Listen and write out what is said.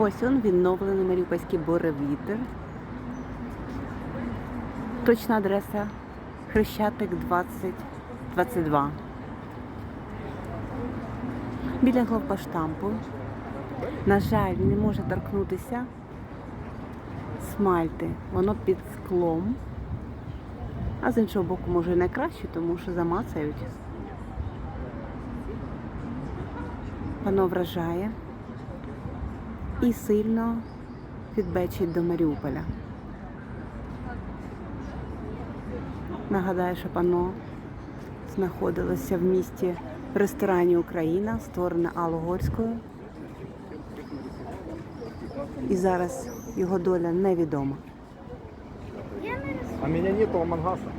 Ось он відновлений Маріупольський буревітер. Точна адреса Хрещатик 2022. Біля главпоштампу. На жаль, не може торкнутися смальти. Воно під склом. А з іншого боку, може і не краще, тому що замацають. Воно вражає і сильно підбечить до Маріуполя. Нагадаю, що пано знаходилося в місті в ресторані Україна, створене Алло Горською. І зараз його доля невідома. А меня нету, Мангаса.